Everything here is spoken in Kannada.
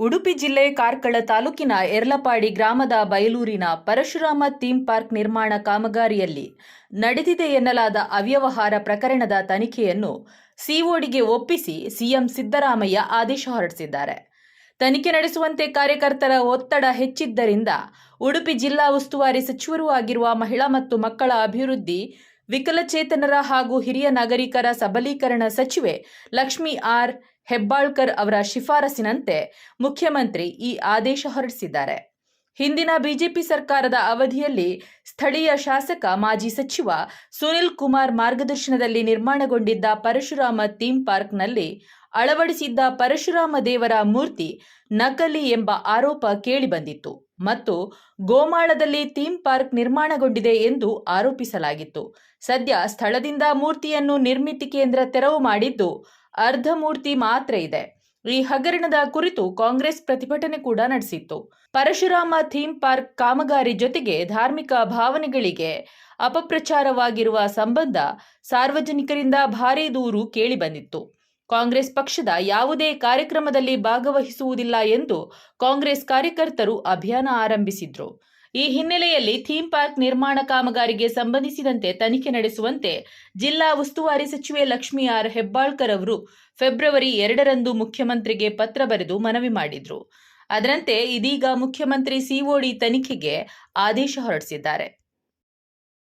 ಉಡುಪಿ ಜಿಲ್ಲೆ ಕಾರ್ಕಳ ತಾಲೂಕಿನ ಎರ್ಲಪಾಡಿ ಗ್ರಾಮದ ಬಯಲೂರಿನ ಪರಶುರಾಮ ಥೀಮ್ ಪಾರ್ಕ್ ನಿರ್ಮಾಣ ಕಾಮಗಾರಿಯಲ್ಲಿ ನಡೆದಿದೆ ಎನ್ನಲಾದ ಅವ್ಯವಹಾರ ಪ್ರಕರಣದ ತನಿಖೆಯನ್ನು ಸಿಒಡಿಗೆ ಒಪ್ಪಿಸಿ ಸಿಎಂ ಸಿದ್ದರಾಮಯ್ಯ ಆದೇಶ ಹೊರಡಿಸಿದ್ದಾರೆ. ತನಿಖೆ ನಡೆಸುವಂತೆ ಕಾರ್ಯಕರ್ತರ ಒತ್ತಡ ಹೆಚ್ಚಿದ್ದರಿಂದ ಉಡುಪಿ ಜಿಲ್ಲಾ ಉಸ್ತುವಾರಿ ಸಚಿವರೂ ಆಗಿರುವ ಮಹಿಳಾ ಮತ್ತು ಮಕ್ಕಳ ಅಭಿವೃದ್ಧಿ ವಿಕಲಚೇತನರ ಹಾಗೂ ಹಿರಿಯ ನಾಗರಿಕರ ಸಬಲೀಕರಣ ಸಚಿವೆ ಲಕ್ಷ್ಮಿ ಆರ್ ಹೆಬ್ಬಾಳ್ಕರ್ ಅವರ ಶಿಫಾರಸಿನಂತೆ ಮುಖ್ಯಮಂತ್ರಿ ಈ ಆದೇಶ ಹೊರಡಿಸಿದ್ದಾರೆ. ಹಿಂದಿನ ಬಿಜೆಪಿ ಸರ್ಕಾರದ ಅವಧಿಯಲ್ಲಿ ಸ್ಥಳೀಯ ಶಾಸಕ, ಮಾಜಿ ಸಚಿವ ಸುನಿಲ್ ಕುಮಾರ್ ಮಾರ್ಗದರ್ಶನದಲ್ಲಿ ನಿರ್ಮಾಣಗೊಂಡಿದ್ದ ಪರಶುರಾಮ ಥೀಮ್ ಪಾರ್ಕ್ನಲ್ಲಿ ಅಳವಡಿಸಿದ್ದ ಪರಶುರಾಮ ದೇವರ ಮೂರ್ತಿ ನಕಲಿ ಎಂಬ ಆರೋಪ ಕೇಳಿಬಂದಿತ್ತು. ಮತ್ತು ಗೋಮಾಳದಲ್ಲಿ ಥೀಮ್ ಪಾರ್ಕ್ ನಿರ್ಮಾಣಗೊಂಡಿದೆ ಎಂದು ಆರೋಪಿಸಲಾಗಿತ್ತು. ಸದ್ಯ ಸ್ಥಳದಿಂದ ಮೂರ್ತಿಯನ್ನು ನಿರ್ಮಿತಿ ಕೇಂದ್ರ ತೆರವು ಮಾಡಿದ್ದು ಅರ್ಧ ಮೂರ್ತಿ ಮಾತ್ರ ಇದೆ. ಈ ಹಗರಣದ ಕುರಿತು ಕಾಂಗ್ರೆಸ್ ಪ್ರತಿಭಟನೆ ಕೂಡ ನಡೆಸಿತ್ತು. ಪರಶುರಾಮ ಥೀಮ್ ಪಾರ್ಕ್ ಕಾಮಗಾರಿ ಜೊತೆಗೆ ಧಾರ್ಮಿಕ ಭಾವನೆಗಳಿಗೆ ಅಪಪ್ರಚಾರವಾಗಿರುವ ಸಂಬಂಧ ಸಾರ್ವಜನಿಕರಿಂದ ಭಾರೀ ದೂರು ಕೇಳಿಬಂದಿತ್ತು ಕಾಂಗ್ರೆಸ್ ಪಕ್ಷದ ಯಾವುದೇ ಕಾರ್ಯಕ್ರಮದಲ್ಲಿ ಭಾಗವಹಿಸುವುದಿಲ್ಲ ಎಂದು ಕಾಂಗ್ರೆಸ್ ಕಾರ್ಯಕರ್ತರು ಅಭಿಯಾನ ಆರಂಭಿಸಿದ್ರು. ಈ ಹಿನ್ನೆಲೆಯಲ್ಲಿ ಥೀಮ್ ಪಾರ್ಕ್ ನಿರ್ಮಾಣ ಕಾಮಗಾರಿಗೆ ಸಂಬಂಧಿಸಿದಂತೆ ತನಿಖೆ ನಡೆಸುವಂತೆ ಜಿಲ್ಲಾ ಉಸ್ತುವಾರಿ ಸಚಿವೆ ಲಕ್ಷ್ಮೀ ಆರ್ ಹೆಬ್ಬಾಳ್ಕರ್ ಅವರು ಫೆಬ್ರವರಿ ಎರಡರಂದು ಮುಖ್ಯಮಂತ್ರಿಗೆ ಪತ್ರ ಬರೆದು ಮನವಿ ಮಾಡಿದ್ರು. ಅದರಂತೆ ಇದೀಗ ಮುಖ್ಯಮಂತ್ರಿ ಸಿಒಡಿ ತನಿಖೆಗೆ ಆದೇಶ ಹೊರಡಿಸಿದ್ದಾರೆ.